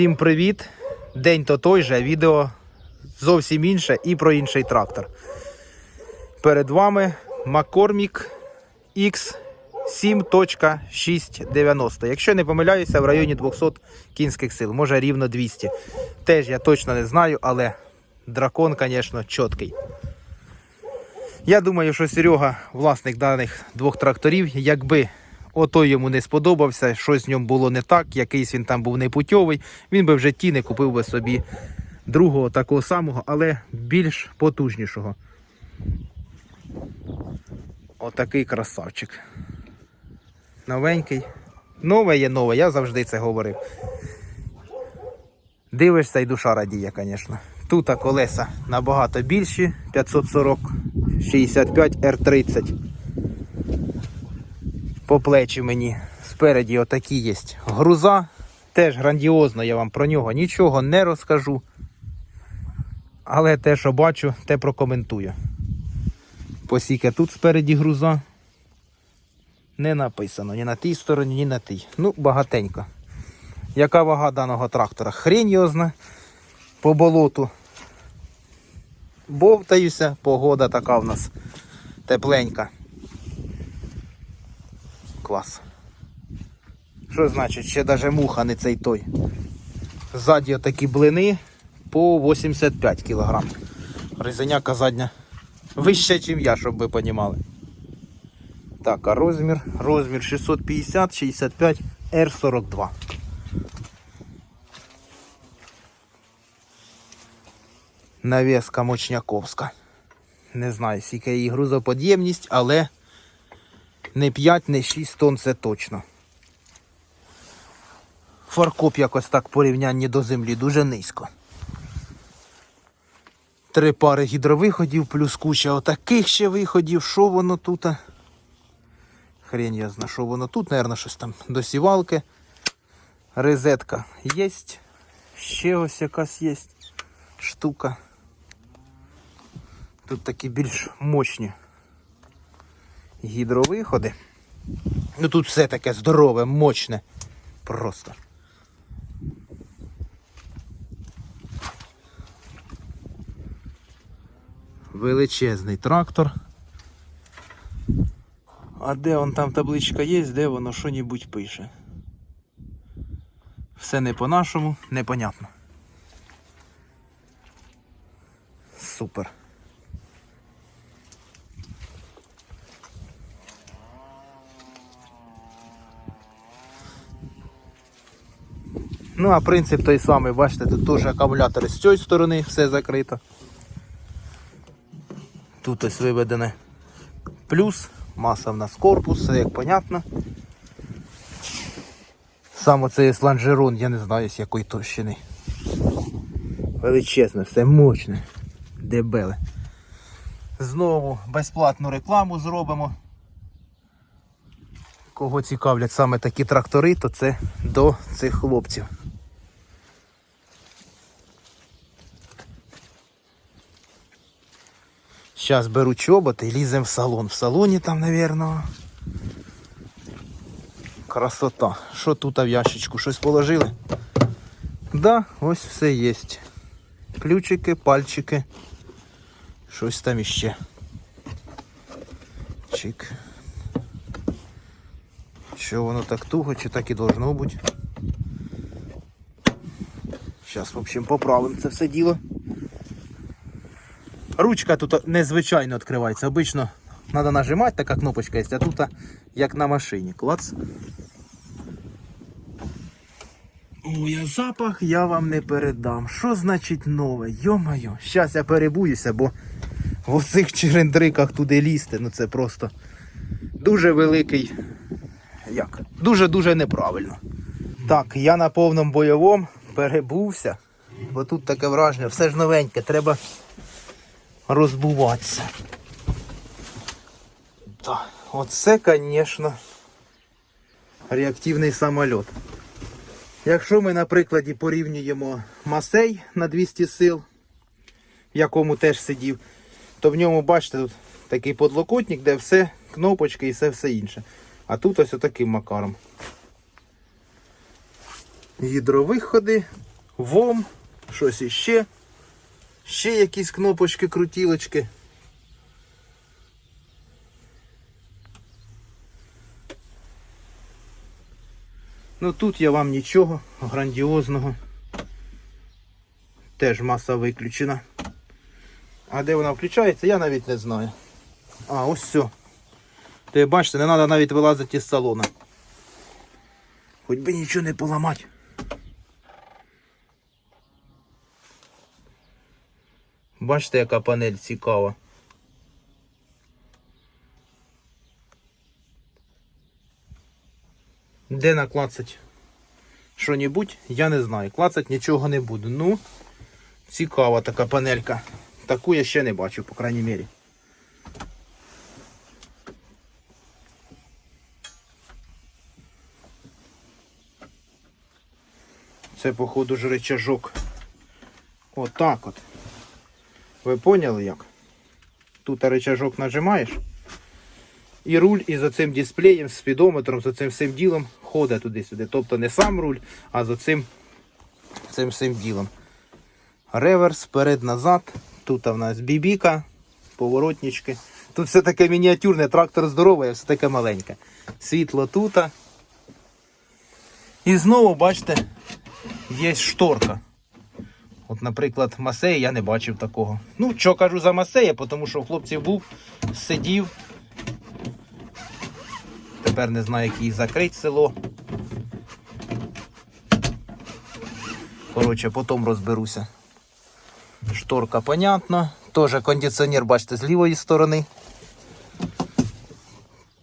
Всім привіт! День то той же, відео зовсім інше і про інший трактор. Перед вами McCormick X 7.690. Якщо не помиляюся, в районі 200 кінських сил, може рівно 200. Теж я точно не знаю, але дракон, звісно, чіткий. Я думаю, що Серега, власник даних двох тракторів, якби ото йому не сподобався, щось в ньому було не так, якийсь він там був непутьовий, він би в житті не купив би собі другого такого самого, але більш потужнішого. Отакий красавчик. Новенький. Нове є нове, я завжди це говорив. Дивишся і душа радіє, звісно. Тут колеса набагато більші, 540 65 R30. По плечі мені спереді отакі є. Груза теж грандіозно, я вам про нього нічого не розкажу. Але те, що бачу, те прокоментую. Посіки тут спереді груза. Не написано ні на тій стороні, ні на тій. Ну, багатенько. Яка вага даного трактора? Зна. По болоту. Бовтаюся, погода така в нас тепленька. Клас. Що значить, ще навіть муха не цей той. Ззаді такі блини по 85 кг. Резеняка задня вища, ніж я, щоб ви розуміли. Так, а розмір? Розмір 650, 65, R42. Навеска Мочняковська. Не знаю, скільки її грузоподємність, але не 5, не 6 тонн це точно. Фаркоп якось так порівнянні до землі дуже низько. Три пари гідровиходів, плюс куча отаких ще виходів. Що воно тут? Хрень я знаю, що воно тут, Наверно, щось там до сівалки. Розетка є. Ще ось якась є штука. Тут такі більш мощні гідровиходи. Ну тут все таке здорове, мощне. Просто. Величезний трактор. А де он там табличка є, де воно що-небудь пише. Все не по-нашому, непонятно. Супер. Ну, а принцип той самий, бачите, тут теж акумулятори з цієї сторони, все закрито. Тут ось виведене плюс, маса в нас корпус, все як понятно. Саме цей ланжерон, я не знаю з якої товщини. Величезне, все мощне, дебеле. Знову безплатну рекламу зробимо. Кого цікавлять саме такі трактори, то це до цих хлопців. Зараз беру чоботи і ліземо в салон. В салоні там, напевно. Красота. Що тут в ящичку? Щось положили? Да, ось все є. Ключики, пальчики. Щось там іще. Чик. Що воно так туго, чи так і должно бути? Зараз, в общем, поправимо це все діло. Ручка тут незвичайно відкривається. Обично треба нажимати, така кнопочка є, а тут як на машині. Клац. Ой, а запах я вам не передам. Що значить нове? Йо-моє, зараз я перебуюся, бо в оцих черендриках туди лізти, ну це просто дуже великий. Як? Дуже-дуже неправильно. Так, я на повному бойовому перебувся, бо тут таке враження, все ж новеньке, треба розбуватися. Так, оце, звісно, реактивний самоліт. Якщо ми на прикладі порівнюємо Масей на 200 сил, в якому теж сидів, то в ньому, бачите, тут такий подлокотник, де все, кнопочки і все все інше. А тут ось отаким макаром. Гідровиходи, ВОМ, щось іще. Ще якісь кнопочки, крутілочки. Ну тут я вам нічого грандіозного. Теж маса виключена. А де вона включається, я навіть не знаю. А, ось все. Ти бачите, не треба навіть вилазити з салона. Хоч би нічого не поламати. Бачите, яка панель цікава. Де наклацать що-небудь, я не знаю. Клацать нічого не буду. Ну, цікава така панелька. Таку я ще не бачу, по крайній мірі. Це, походу, ж рычажок. Отак от. Ви поняли як? Тут рычажок нажимаєш. І руль із оцим дисплеєм, спідометром, з оцим всім ділом ходить туди-сюди. Тобто не сам руль, а з оцим цим всім ділом. Реверс, перед-назад. Тут в нас бібіка, поворотнички. Тут все таке мініатюрне, трактор здоровий, все таке маленьке. Світло тут. І знову, бачите, є шторка. От, наприклад, Масея я не бачив такого. Ну, що кажу за Масея, тому що в хлопців був, сидів. Тепер не знаю, як її закрити село. Коротше, потім розберуся. Шторка, понятно. Тоже кондиціонер, бачите, з лівої сторони.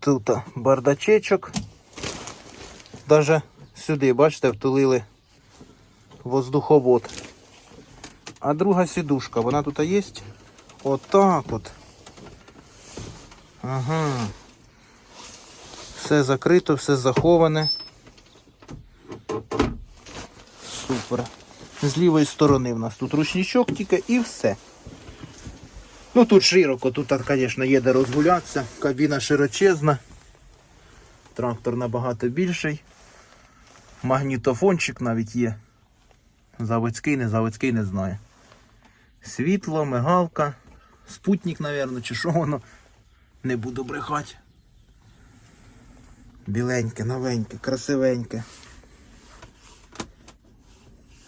Тут бардачечок. Даже сюди, бачите, втулили воздуховод. А друга сідушка, вона тут є? Отак от. Ага. Все закрито, все заховане. Супер. З лівої сторони в нас тут ручничок тільки і все. Ну тут широко, тут, звісно, є де розгулятися. Кабіна широчезна. Трактор набагато більший. Магнітофончик навіть є. Заводський, не заводський, не знаю. Світло, мигалка, спутник, мабуть, чи що воно. Не буду брехати. Біленьке, новеньке, красивеньке.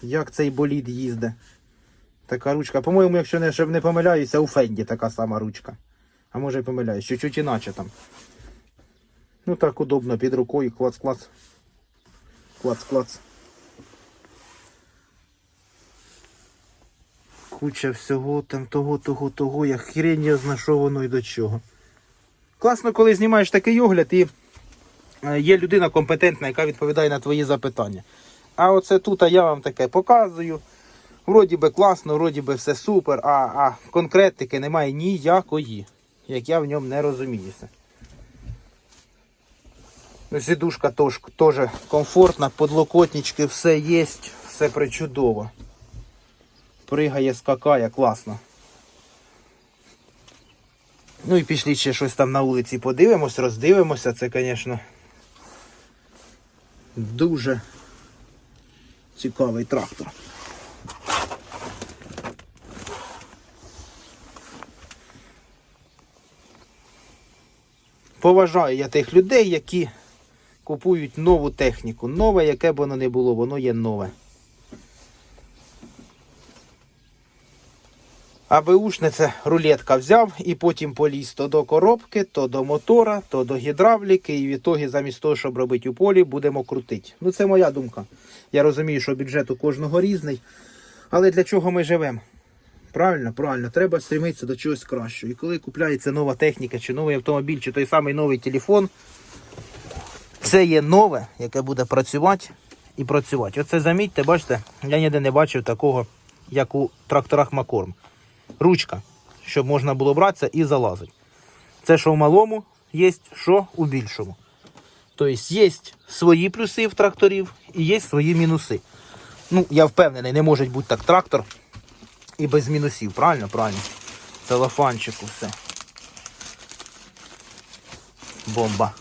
Як цей болід їздить? Така ручка. По-моєму, якщо не, не помиляюся, у Фенді така сама ручка. А може і помиляюсь, чуть-чуть іначе там. Ну так удобно під рукою, клац-клац. Клац-клац. Куча всього там того, того, того. Я хрень я зна, що воно і до чого. Класно, коли знімаєш такий огляд і е, є людина компетентна, яка відповідає на твої запитання. А оце тут я вам таке показую. Вроді би класно, вроді би все супер, а, а конкретики немає ніякої, як я в ньому не розуміюся. Ну, Сідушка теж комфортна, подлокотнички, все є, все причудово. Пригає, скакає, класно. Ну і пішли ще щось там на вулиці подивимось, роздивимося. Це, звісно, дуже цікавий трактор. Поважаю я тих людей, які купують нову техніку. Нове, яке б воно не було, воно є нове. А це рулетка взяв і потім поліз то до коробки, то до мотора, то до гідравліки. І в ітогі замість того, щоб робити у полі, будемо крутити. Ну це моя думка. Я розумію, що бюджет у кожного різний. Але для чого ми живемо? Правильно, правильно, треба стремитися до чогось кращого. І коли купляється нова техніка, чи новий автомобіль, чи той самий новий телефон, це є нове, яке буде працювати і працювати. Оце замітьте, бачите, я ніде не бачив такого, як у тракторах Макорм. Ручка, щоб можна було братися і залазити. Це що в малому є, що у більшому. Тобто є свої плюси в тракторів і є свої мінуси. Ну, я впевнений, не може бути так трактор і без мінусів. Правильно? Правильно. Целофанчику все. Бомба.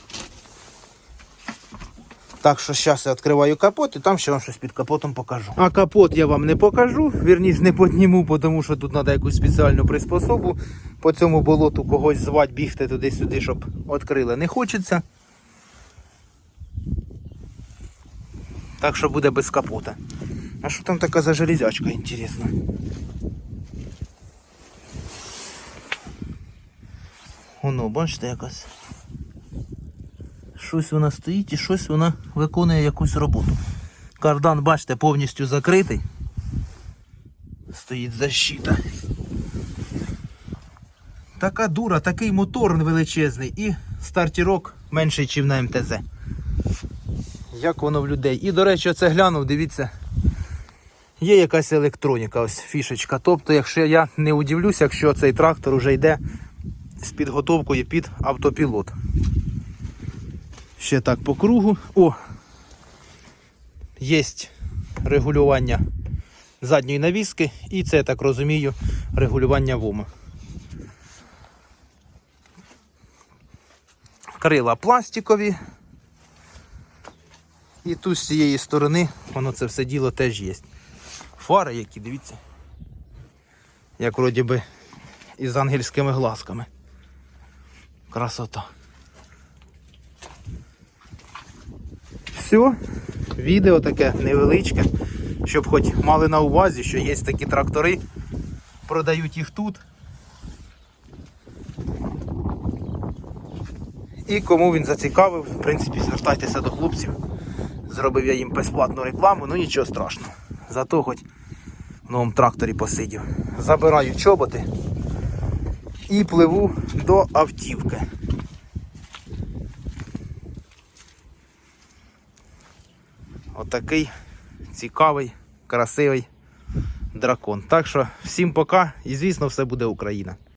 Так що зараз я відкриваю капот і там ще вам щось під капотом покажу. А капот я вам не покажу, вірніше не підніму, тому що тут треба якусь спеціальну приспособу. По цьому болоту когось звати, бігти туди-сюди, щоб відкрили. Не хочеться. Так що буде без капота. А що там така за железячка, інтересно? Воно, бачите, якась. Щось вона стоїть і щось вона виконує якусь роботу. Кардан, бачите, повністю закритий. Стоїть защита. Така дура, такий мотор величезний і стартірок менший, ніж на МТЗ. Як воно в людей. І, до речі, оце глянув, дивіться. Є якась електроніка, ось фішечка. Тобто, якщо я не удивлюся, якщо цей трактор вже йде з підготовкою під автопілот. Ще так по кругу. О! Є регулювання задньої навіски і це, я так розумію, регулювання ВОМа. Крила пластикові. І тут з цієї сторони воно це все діло теж є. Фари, які, дивіться. Як вроді би із ангельськими глазками. Красота. Все, відео таке невеличке, щоб хоч мали на увазі, що є такі трактори, продають їх тут. І кому він зацікавив, в принципі, звертайтеся до хлопців. Зробив я їм безплатну рекламу, ну нічого страшного. Зато хоч в новому тракторі посидів. Забираю чоботи і пливу до автівки. Отакий цікавий, красивий дракон. Так що всім пока і звісно все буде Україна.